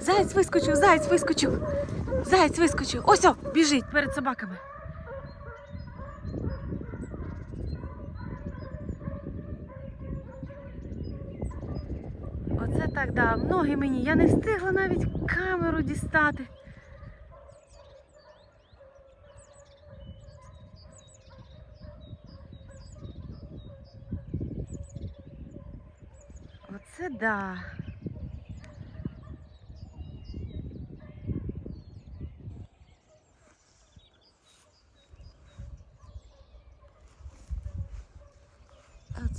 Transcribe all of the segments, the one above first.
Заєць вискочив, заєць вискочив. Заєць вискочив. Ось о, біжить перед собаками. Оце так, да. Ноги мені. Я не встигла навіть камеру дістати. Оце да.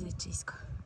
От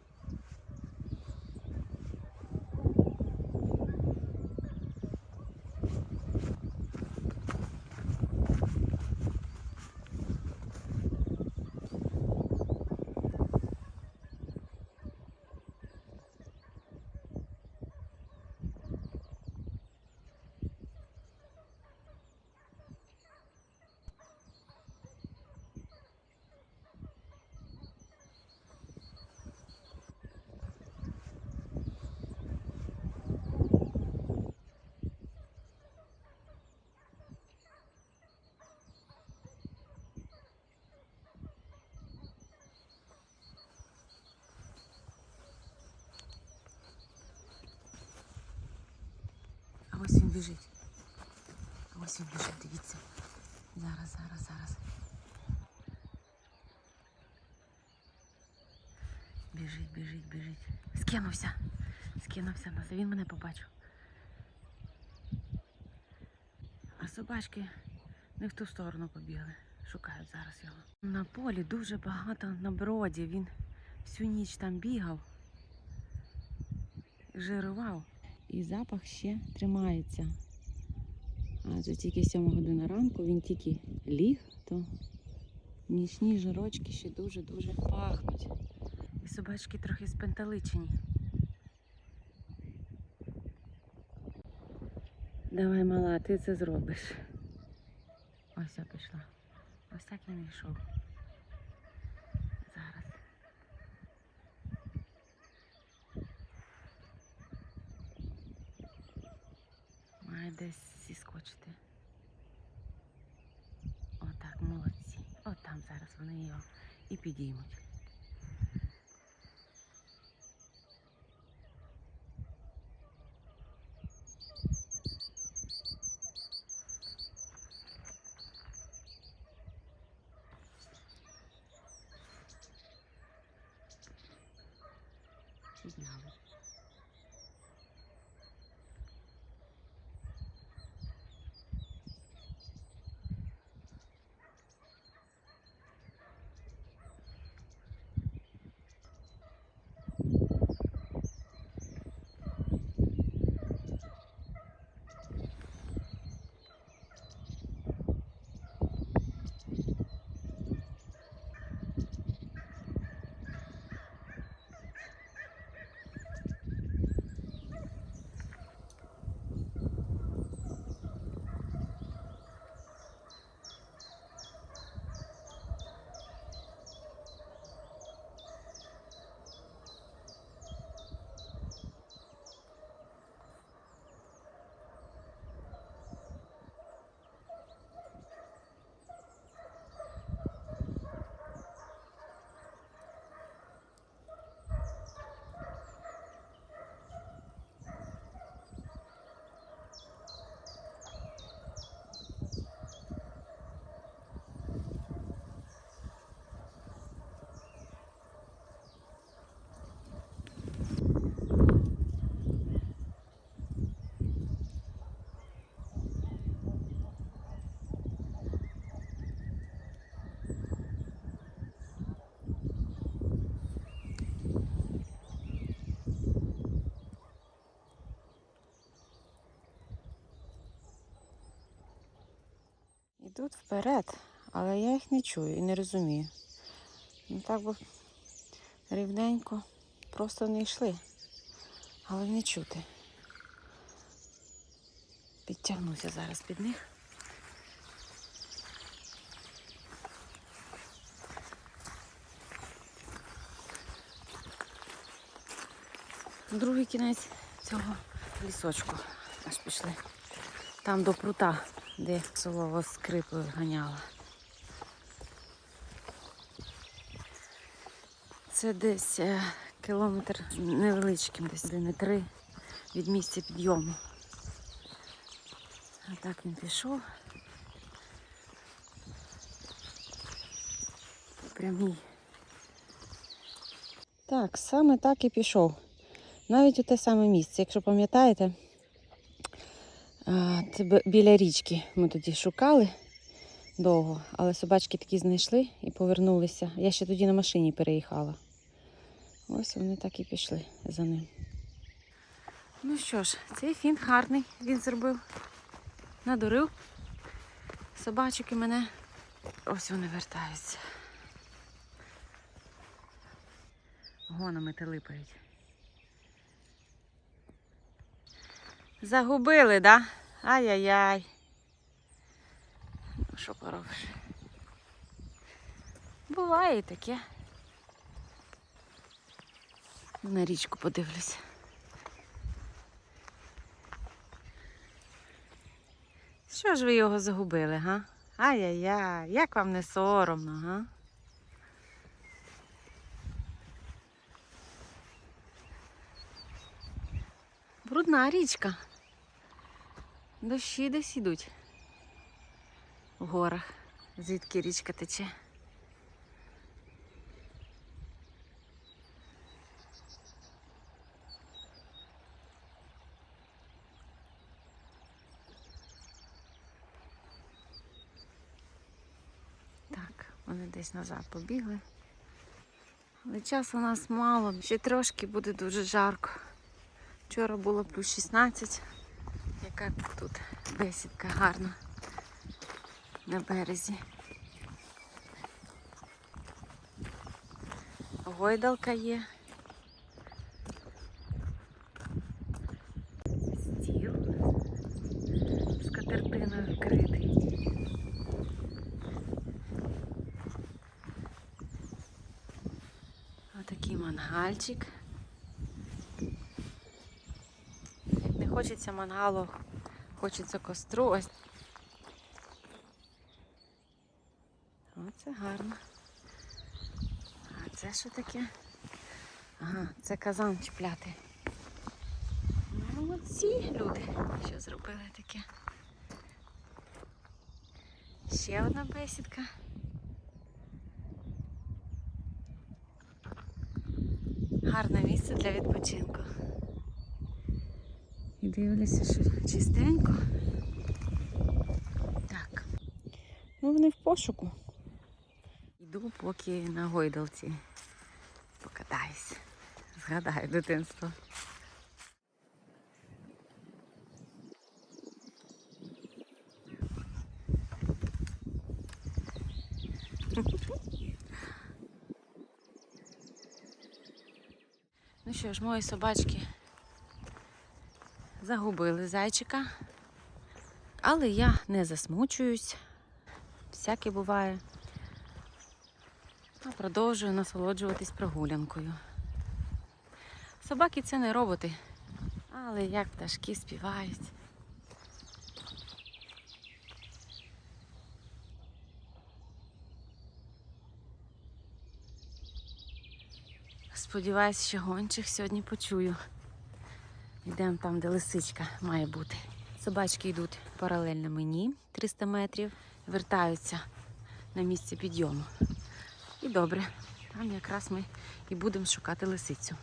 біжить. Ось він біжить, дивіться. Зараз, зараз, зараз. Біжить, біжить, біжить. Скинувся. Скинувся нас. Він мене побачив. А собачки не в ту сторону побігли. Шукають зараз його. На полі дуже багато на броді. Він всю ніч там бігав, жирував. І запах ще тримається. Адже тільки 7 година ранку він тільки ліг, то нічні жирочки ще дуже-дуже пахнуть. І собачки трохи спенталичені. Давай, мала, ти це зробиш. Ось я пішла. Ось так він йшов. вони його і підіймуть. Підняли. Йдуть вперед, але я їх не чую і не розумію. Ну так би рівненько просто не йшли, але не чути. Підтягнуся зараз під них. Другий кінець цього лісочку. Аж пішли. Там до прута, де солово скрипою ганяла. Це десь е, кілометр невеличким, десь де не три від місця підйому. А так він пішов. Прямій. Так, саме так і пішов. Навіть у те саме місце, якщо пам'ятаєте, це біля річки ми тоді шукали довго, але собачки такі знайшли і повернулися. Я ще тоді на машині переїхала. Ось вони так і пішли за ним. Ну що ж, цей фінт гарний він зробив. Надурив. Собачки мене. Ось вони вертаються. Гонами телипають. Загубили, да? Ай-яй-яй. Ну, що поробиш? Буває таке. На річку подивлюся. Що ж ви його загубили, га? Ай-яй-яй, як вам не соромно, га? Брудна річка. Дощі десь ідуть в горах, звідки річка тече. Так, вони десь назад побігли. Але часу у нас мало, ще трошки буде дуже жарко. Вчора було плюс 16. Яка тут бесідка гарна на березі. Гойдалка є. Стіл з катертиною вкритий. Отакий мангальчик. Як не хочеться мангалу, хочеться костру. Ось. Оце гарно. А це що таке? Ага, це казан чіпляти. Молодці люди, що зробили таке. Ще одна бесідка. Гарне місце для відпочинку. І дивлюся, що чистенько. Так. Ну, вони в пошуку. Йду поки на гойдалці. Покатаюсь. Згадаю дитинство. Ну що ж, мої собачки загубили зайчика. Але я не засмучуюсь. Всяке буває. А продовжую насолоджуватись прогулянкою. Собаки це не роботи, але як пташки співають. Сподіваюсь, що гончих сьогодні почую. Йдемо там, де лисичка має бути. Собачки йдуть паралельно мені 300 метрів, вертаються на місце підйому. І добре, там якраз ми і будемо шукати лисицю.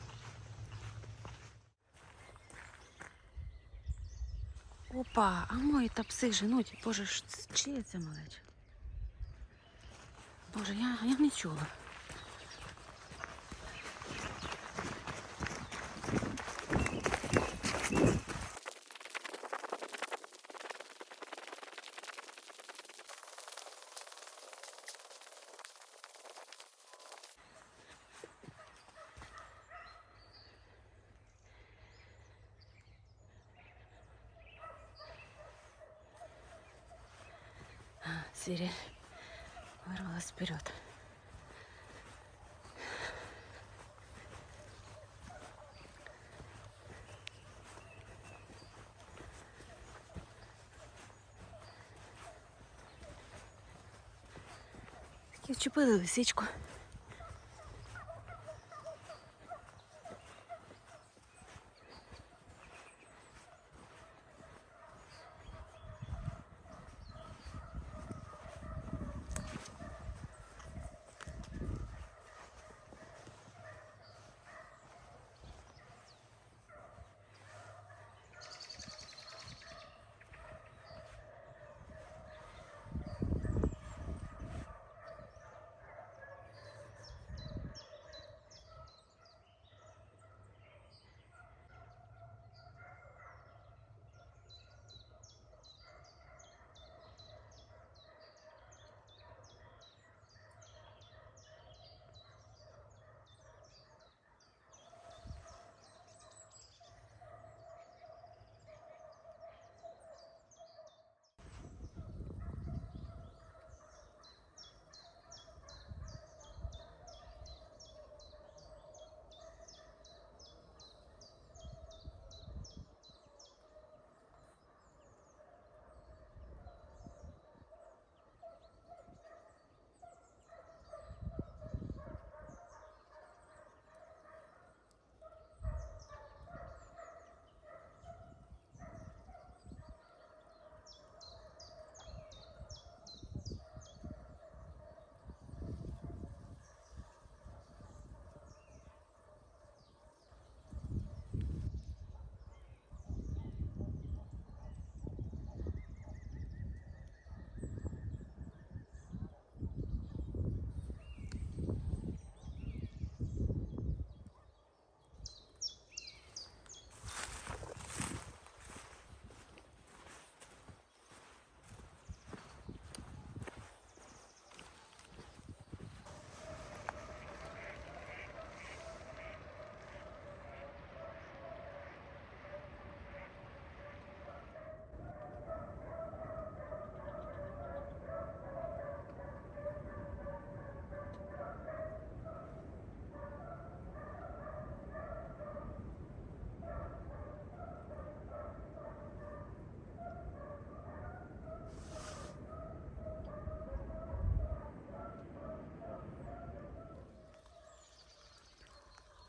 Опа, а мої та пси женуть. Боже, ж чиє це малеча? Боже, я, я не чула. Сири вырвалась вперед. Такі вчепили лисичку.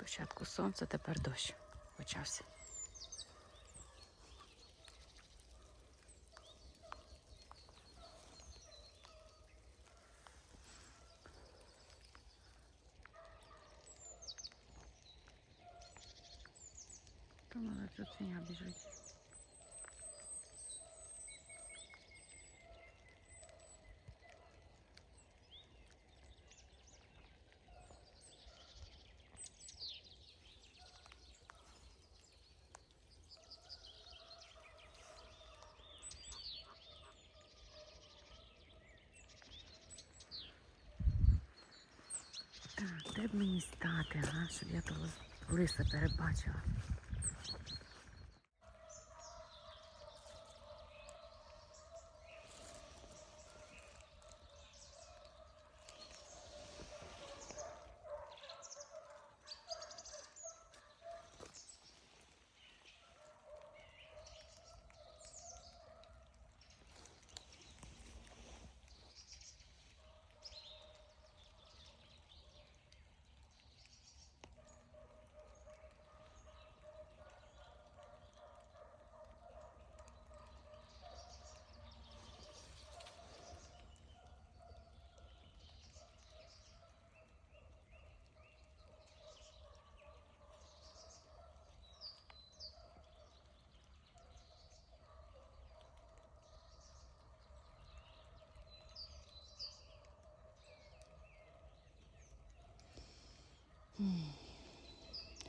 Спочатку сонце, тепер дощ почався. Там але тут біжить. Так, де б мені стати, а? щоб я того лиса перебачила.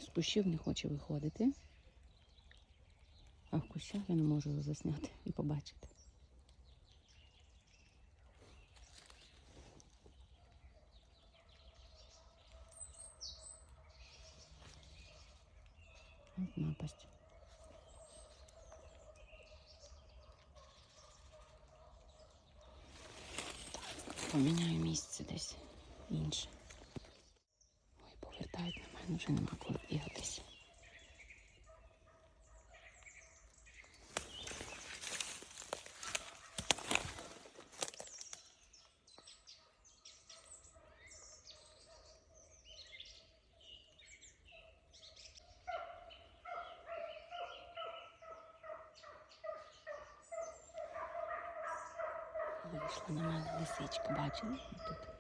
З кущів не хоче виходити. А в кущах я не можу його засняти і побачити. От напасть. Поміняю місце десь інше повертають на мене, вже нема коли бігатися. Вийшла на мене лисичка, бачили? Тут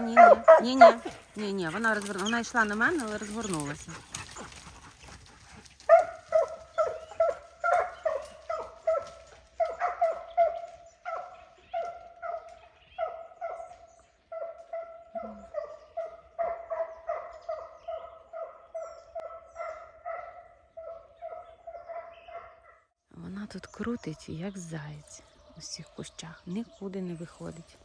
Ні, ні, ні, ні, ні, вона розвернула. Вона йшла на мене, але розгорнулася. Вона тут крутить, як заєць у всіх кущах, нікуди не виходить.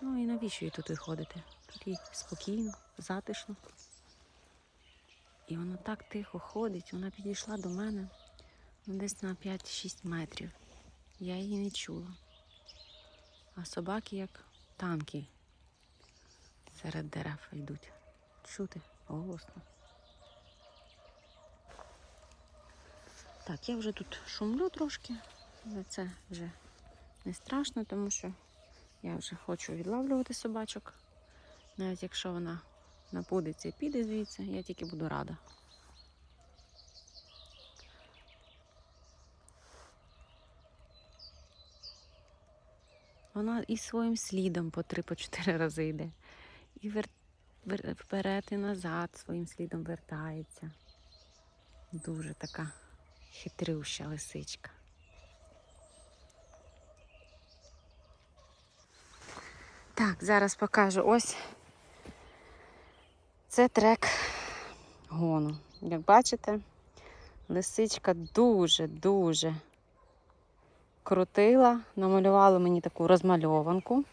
Ну і навіщо їй тут виходити? Тут їй спокійно, затишно. І вона так тихо ходить, вона підійшла до мене десь на 5-6 метрів. Я її не чула. А собаки як танки серед дерев йдуть. Чути голосно. Так, я вже тут шумлю трошки, але це вже не страшно, тому що я вже хочу відлавлювати собачок. Навіть якщо вона напудиться і піде звідси, я тільки буду рада. Вона і своїм слідом по три, по чотири рази йде. І вер... вер- вперед і назад своїм слідом вертається. Дуже така хитрюща лисичка. Так, зараз покажу. Ось це трек гону. Як бачите, лисичка дуже-дуже крутила, намалювала мені таку розмальованку.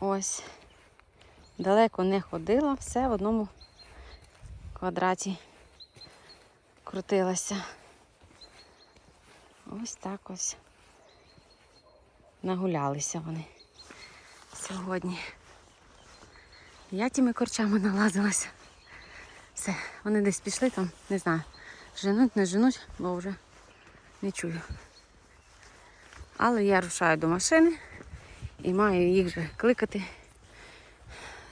Ось. Далеко не ходила, все в одному квадраті крутилася. Ось так ось нагулялися вони сьогодні. Я тими корчами налазилася. Все, вони десь пішли там, не знаю, женуть, не женуть, бо вже не чую. Але я рушаю до машини і маю їх вже кликати.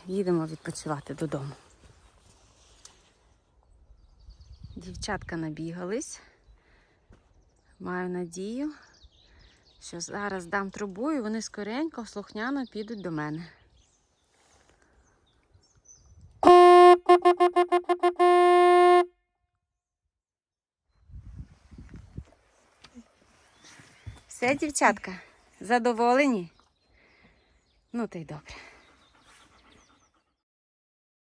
Їдемо відпочивати додому. Дівчатка набігались. Маю надію, що зараз дам трубу і вони скоренько, слухняно підуть до мене. Все, дівчатка, задоволені? Ну, то й добре.